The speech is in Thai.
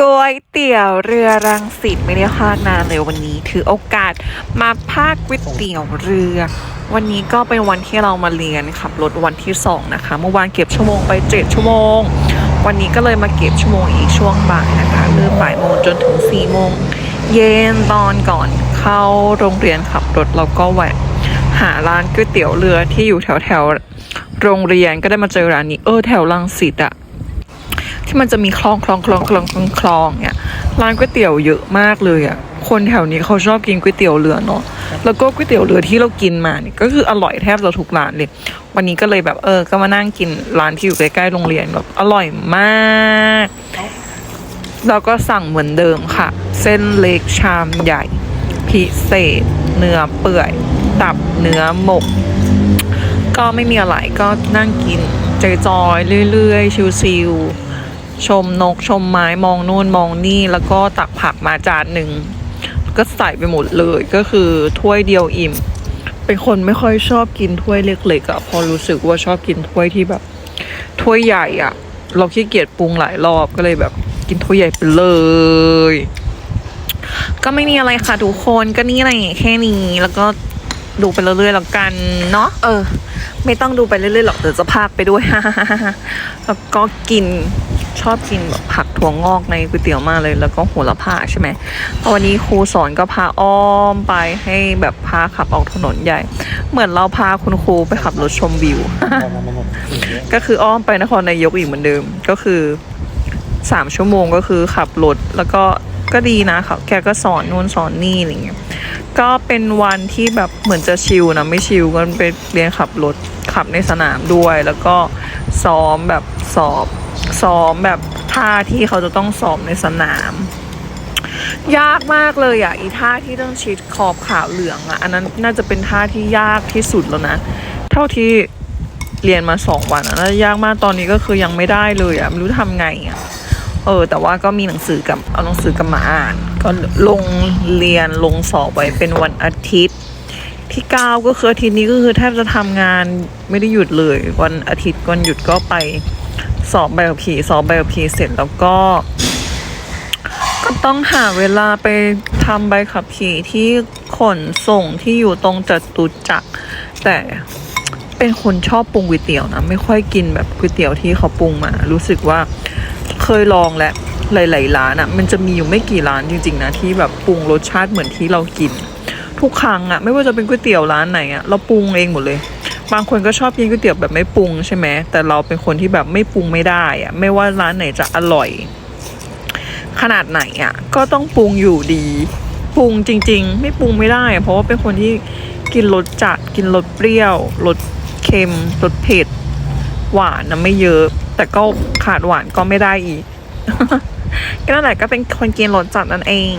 ก๋วยเตี๋ยวเรือรังสิตไม่ได้พลาดนานเลยวันนี้ถือโอกาสมาพากก๋วยเตี๋ยวเรือ วันนี้ก็เป็นวันที่เรามาเรียนขับรถวันที่สองนะคะเมื่อวานเก็บชั่วโมงไปเจ็ดชั่วโมง วันนี้ก็เลยมาเก็บชั่วโมงอีกช่วงบ่ายนะคะเริ่มบ่ายโมงจนถึงสี่โมงเย็นตอนก่อนเข้าโรงเรียนขับรถเราก็แวะหาร้านก๋วยเตี๋ยวเรือที่อยู่แถวแถวๆโรงเรียนก็ได้มาเจอร้านนี้เออแถวรังสิตอะ ที่มันจะมีคลองคลองคลองคลองคลองคลองเนี่ยร้านก๋วยเตี๋ยวเยอะมากเลยอะคนแถวนี้เขาชอบกินก๋วยเตี๋ยวเรือเนาะแล้วก็ก๋วยเตี๋ยวเรือที่เรากินมาเนี่ยก็คืออร่อยแทบจะทุกร้านเลย วันนี้ก็เลยแบบเออ ก็มานั่งกินร้านที่อยู่ใกล้ๆโรงเรียนแบบอร่อยมากเราก็สั่งเหมือนเดิมค่ะ เส้นเล็กชามใหญ่ พิเศษ เนื้อเปื่อย ตับเนื้อหมก ก็ไม่มีอะไรก็นั่งกินจจอยๆเรื่อยๆ ชิวๆ ชมนกชมไม้มองนู่นมองนี่แล้วก็ตักผักมาจานหนึ่งก็ใส่ไปหมดเลยก็คือถ้วยเดียวอิ่ม เป็นคนไม่ค่อยชอบกินถ้วยเล็กๆอะ่ะพอรู้สึกว่าชอบกินถ้วยที่แบบถ้วยใหญ่อะ่ะเราขี้เกียจปรุงหลายรอบก็เลยแบบกินถ้วยใหญ่ไปเลย ก็ไม่มีอะไรค่ะทุกคนก็นี่อะไรแค่นี้แล้วก็ดูไปเรื่อยๆแล้วกันเนาะเออ ไม่ต้องดูไปเรื่อยๆหรอกเดี๋ยวจะพากไปด้วยแล้วก็กิน ชอบกินแบบผักถั่วงอกในก๋วยเตี๋ยวมากเลย แล้วก็โหระพาใช่ไหมวันนี้ครูสอนก็พาอ้อมไปให้แบบพาขับออกถนนใหญ่ เหมือนเราพาคุณครูไปขับรถชมวิว ก็คืออ้อมไปนครนายกอีกเหมือนเดิม ก็คือสามชั่วโมงก็คือขับรถแล้วก็ก็ดีนะเขาแกก็สอนนู่นสอนนี่อะไรเงี้ย ก็เป็นวันที่แบบเหมือนจะชิลนะไม่ชิลก็ไปเรียนขับรถขับในสนามด้วย แล้วก็ซ้อมแบบสอบ ซ้อมแบบท่าที่เขาจะต้องซ้อมในสนาม ยากมากเลยอะอีท่าที่ต้องชิดขอบขาวเหลืองอะอันนั้นน่าจะเป็นท่าที่ยากที่สุดแล้วนะ เท่าที่เรียนมาสองวันอะน่าจะยากมากตอนนี้ก็คือยังไม่ได้เลยอะไม่รู้ทำไงอะเออ แต่ว่าก็มีหนังสือกับเอาหนังสือกับมาอ่าน ก็ลงเรียนลงสอบไว้เป็นวันอาทิตย์ที่เก้าก็คืออาทิตย์นี้ก็คือแทบจะทำงานไม่ได้หยุดเลย วันอาทิตย์วันหยุดก็ไป สอบใบขับขี่สอบใบขับขี่เสร็จแล้วก็ ก็ต้องหาเวลาไปทำใบขับขี่ที่ขนส่งที่อยู่ตรงจตุจักรแต่เป็นคนชอบปรุงก๋วยเตี๋ยวนะ ไม่ค่อยกินแบบก๋วยเตี๋ยวที่เขาปรุงมา รู้สึกว่าเคยลองและหลายๆร้านอะ่ะ มันจะมีอยู่ไม่กี่ร้านจริง ๆ นะ ที่แบบปรุงรสชาติเหมือนที่เรากิน ทุกครั้งอะ่ะ ไม่ว่าจะเป็นก๋วยเตี๋ยวร้านไหนอะ่ะ เราปรุงเองหมดเลย บางคนก็ชอบกินก๋วยเตี๋ยวแบบไม่ปรุงใช่ไหมแต่เราเป็นคนที่แบบไม่ปรุงไม่ได้อะไม่ว่าร้านไหนจะอร่อย ขนาดไหนอะ่ะก็ต้องปรุงอยู่ดีปรุงจริง ๆ ไม่ปรุงไม่ได้ เพราะว่าเป็นคนที่กินรสจัดกินรสเปรี้ยวรสเค็มรสเผ็ดหวานนะไม่เยอะ แต่ก็ขาดหวานก็ไม่ได้อีกก็นั่นแหละก็เป็นคนกินรสจัดนั่นเอง